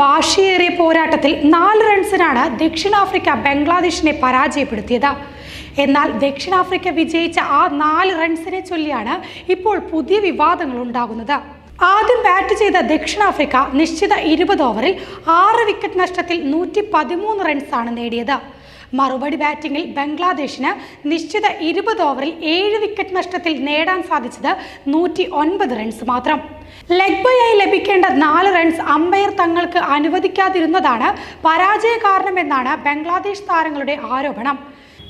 വാശിയേറിയ പോരാട്ടത്തിൽ നാല് റൺസിനാണ് ദക്ഷിണാഫ്രിക്ക ബംഗ്ലാദേശിനെ പരാജയപ്പെടുത്തിയത്. എന്നാൽ ദക്ഷിണാഫ്രിക്ക വിജയിച്ച ആ നാല് റൺസിനെ ചൊല്ലിയാണ് ഇപ്പോൾ പുതിയ വിവാദങ്ങൾ ഉണ്ടാകുന്നത്. ആദ്യം ബാറ്റ് ചെയ്ത ദക്ഷിണാഫ്രിക്ക നിശ്ചിത ഇരുപത് ഓവറിൽ ആറ് വിക്കറ്റ് നഷ്ടത്തിൽ നൂറ്റി പതിമൂന്ന് റൺസാണ് നേടിയത്. മറുപടി ബാറ്റിംഗിൽ ബംഗ്ലാദേശിന് നിശ്ചിത ഇരുപത് ഓവറിൽ ഏഴ് വിക്കറ്റ് നഷ്ടത്തിൽ നേടാൻ സാധിച്ചത് നൂറ്റി ഒൻപത് റൺസ് മാത്രം. ലെഗ് ബൈയായി ലഭിക്കേണ്ട നാല് റൺസ് അമ്പയർ തങ്ങൾക്ക് അനുവദിക്കാതിരുന്നതാണ് പരാജയ കാരണമെന്നാണ് ബംഗ്ലാദേശ് താരങ്ങളുടെ ആരോപണം.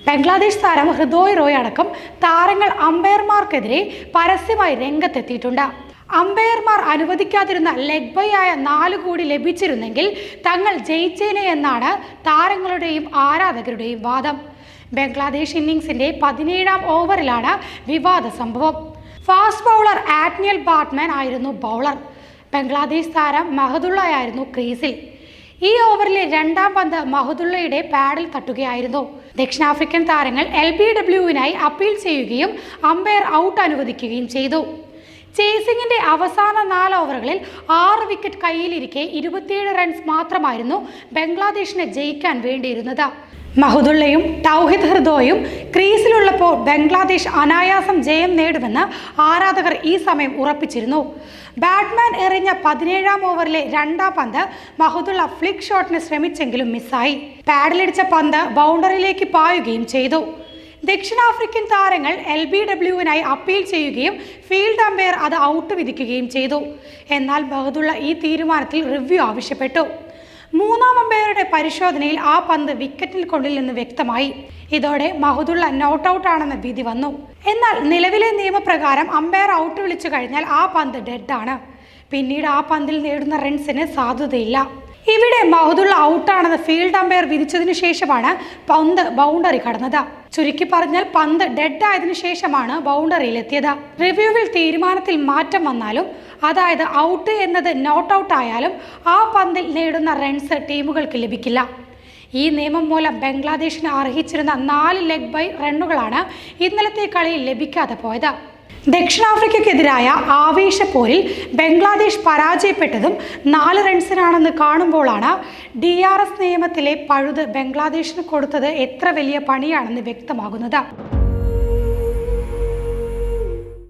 ബംഗ്ലാദേശ് താരം ഹൃദോയ് റോയ് അടക്കം താരങ്ങൾ അമ്പയർമാർക്കെതിരെ പരസ്യമായി രംഗത്തെത്തിയിട്ടുണ്ട്. അമ്പയർമാർ അനുവദിക്കാതിരുന്ന ലെഗ് ബൈ ആയ നാല് കോടി ലഭിച്ചിരുന്നെങ്കിൽ തങ്ങൾ ജയിച്ചേനെ എന്നാണ് താരങ്ങളുടെയും ആരാധകരുടെയും വാദം. ബംഗ്ലാദേശ് ഇന്നിംഗ്സിന്റെ പതിനേഴാം ഓവറിലാണ് വിവാദ സംഭവം. ഫാസ്റ്റ് ബൗളർ ആറ്റ്നിയൽ ബാറ്റ്മാൻ ആയിരുന്നു ബൗളർ. ബംഗ്ലാദേശ് താരം മഹദുള്ളയായിരുന്നു ക്രീസിൽ. ഈ ഓവറിലെ രണ്ടാം പന്ത് മഹദുള്ളയുടെ പാഡിൽ തട്ടുകയായിരുന്നു. ദക്ഷിണാഫ്രിക്കൻ താരങ്ങൾ എൽ ബി ഡബ്ല്യുവിനായി അപ്പീൽ ചെയ്യുകയും അമ്പയർ ഔട്ട് അനുവദിക്കുകയും ചെയ്തു. ചേസിംഗിന്റെ അവസാന നാല് ഓവറുകളിൽ ആറ് വിക്കറ്റ് കയ്യിലിരിക്കെ ഇരുപത്തിയേഴ് റൺസ് മാത്രമായിരുന്നു ബംഗ്ലാദേശിനെ ജയിക്കാൻ വേണ്ടിയിരുന്നത്. മഹുദുള്ളയും തൗഹിദ് ഹൃദോയും ക്രീസിലുള്ളപ്പോൾ ബംഗ്ലാദേശ് അനായാസം ജയം നേടുമെന്ന് ആരാധകർ ഈ സമയം ഉറപ്പിച്ചിരുന്നു. ബാറ്റ്മാൻ എറിഞ്ഞ പതിനേഴാം ഓവറിലെ രണ്ടാം പന്ത് മഹുദുള്ള ഫ്ലിക് ഷോട്ടിന് ശ്രമിച്ചെങ്കിലും മിസ്സായി. പാഡിലടിച്ച പന്ത് ബൗണ്ടറിയിലേക്ക് പായുകയും ചെയ്തു. ദക്ഷിണാഫ്രിക്കൻ താരങ്ങൾ എൽ ബി ഡബ്ല്യുവിനായി അപ്പീൽ ചെയ്യുകയും ഫീൽഡ് അമ്പയർ അത് ഔട്ട് വിധിക്കുകയും ചെയ്തു. എന്നാൽ ബഹദുള്ള ഈ തീരുമാനത്തിൽ റിവ്യൂ ആവശ്യപ്പെട്ടു. മൂന്നാം അമ്പയറുടെ പരിശോധനയിൽ ആ പന്ത് വിക്കറ്റിൽ കൊണ്ടില്ലെന്ന് വ്യക്തമായി. ഇതോടെ മഹദുള്ള നോട്ട് ഔട്ട് ആണെന്ന വിധി വന്നു. എന്നാൽ നിലവിലെ നിയമപ്രകാരം അമ്പയർ ഔട്ട് വിളിച്ചു കഴിഞ്ഞാൽ ആ പന്ത് ഡെഡാണ് പിന്നീട് ആ പന്തിൽ നേടുന്ന റൺസിന് സാധുതയില്ല. ഇവിടെ മഹദുള്ള ഔട്ടാണെന്ന് ഫീൽഡ് അമ്പയർ വിധിച്ചതിനു ശേഷമാണ് പന്ത് ബൗണ്ടറി കടന്നത്. ചുരുക്കി പറഞ്ഞാൽ പന്ത് ഡെഡ് ആയതിനു ശേഷമാണ് ബൗണ്ടറിയിൽ എത്തിയത് റിവ്യൂവിൽ തീരുമാനത്തിൽ മാറ്റം വന്നാലും അതായത് ഔട്ട് എന്നത് നോട്ട് ഔട്ട് ആയാലും ആ പന്തിൽ നേടുന്ന റൺസ് ടീമുകൾക്ക് ലഭിക്കില്ല. ഈ നിയമം മൂലം ബംഗ്ലാദേശിന് അർഹിച്ചിരുന്ന നാല് ലെഗ് ബൈ റണ്ണുകളാണ് ഇന്നലത്തെ കളിയിൽ ലഭിക്കാതെ പോയത്. ദക്ഷിണാഫ്രിക്കയ്ക്കെതിരായ പോരിൽ ബംഗ്ലാദേശ് പരാജയപ്പെട്ടതും നാല് റൺസിനാണെന്ന് കാണുമ്പോഴാണ് ഡി ആർ എസ് നിയമത്തിലെ പഴുത് ബംഗ്ലാദേശിന് കൊടുത്തത് എത്ര വലിയ പണിയാണെന്ന് വ്യക്തമാകുന്നത്.